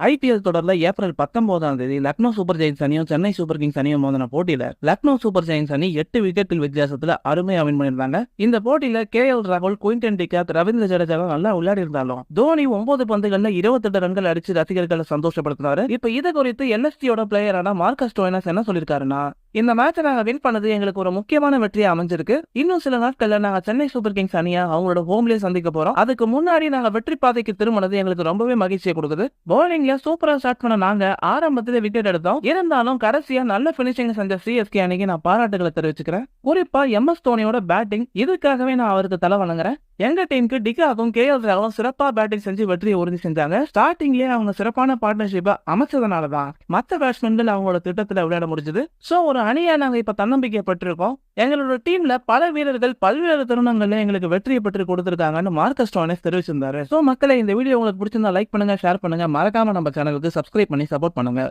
IPL தொடர்ல April பத்தொன்பதாம் தேதி லக்னோ சூப்பர் ஜெயின்ஸ் அணியும் சென்னை சூப்பர் கிங்ஸ் அணியும் மோதின போட்டியில லக்னோ சூப்பர் ஜெயின்ஸ் அணி எட்டு விக்கெட்டில் வித்தியாசத்துல அருமையா வின் பண்ணியிருந்தாங்க. இந்த போட்டியில கே எல் ராகுல் Quinton de Kock Ravindra Jadeja நல்லா விளையாடி இருந்தாலும் தோனி ஒன்பது பந்துகள்ல இருபத்தெட்டு ரன்கள் அடிச்சு ரசிகர்களை சந்தோஷப்படுத்தினாரு. இப்ப இது குறித்து எல்எஸ்டியோட பிளேயரான மார்க்கஸ் டோயினஸ் என்ன சொல்லியிருக்காருன்னா இந்த மேட்சை நாங்க வின் பண்ணது எங்களுக்கு ஒரு முக்கியமான வெற்றியா அமைஞ்சிருக்கு. இன்னும் சில நாட்கள்ல நாங்கள் சென்னை சூப்பர் கிங்ஸ் அணியா அவங்களோட ஹோம்லயே சந்திக்க போறோம். அதுக்கு முன்னாடி நாங்க வெற்றி பாதைக்கு திரும்பினது எங்களுக்கு ரொம்பவே மகிழ்ச்சியை கொடுக்குது. பவுலிங்ல சூப்பரா ஸ்டார்ட் பண்ண நாங்க ஆரம்பத்துல விக்கெட் எடுத்தோம். இருந்தாலும் கடைசியா நல்ல பினிஷிங் செஞ்ச சிஎஸ்கே அணிக்கு நான் பாராட்டுகளை தெரிவிச்சுக்கிறேன். குறிப்பா எம் எஸ் தோனியோட பேட்டிங் இதுக்காகவே நான் அவருக்கு தலை வணங்குறேன். எங்க டீமுக்கு டிகாவும் கே எல் ராவும் சிறப்பா பேட்டிங் செஞ்சு வெற்றியை உறுதி செஞ்சாங்க. ஸ்டார்டிங்லயே அவங்க சிறப்பான பார்ட்னர்ஷிப்பை அமைச்சதுனாலதான் மத்த பேட்ஸ்மேன்கள் அவங்களோட திட்டத்துல விளையாட முடிஞ்சது. சோ ஒரு அணியா நாங்க இப்ப தன்னம்பிக்கை பெற்றிருக்கோம் எங்களோட டீம்ல பல வீரர்கள் பல்வேறு தருணங்கள்ல எங்களுக்கு வெற்றியை பெற்று கொடுத்திருக்காங்கன்னு மார்க்கஸ் டோனஸ் தெரிவிச்சிருந்தாரு. ஸோ மக்களை இந்த வீடியோ உங்களுக்கு பிடிச்சிருந்தா லைக் பண்ணுங்க ஷேர் பண்ணுங்க. மறக்காம நம்ம சேனலுக்கு சப்ஸ்கிரைப் பண்ணி சப்போர்ட் பண்ணுங்க.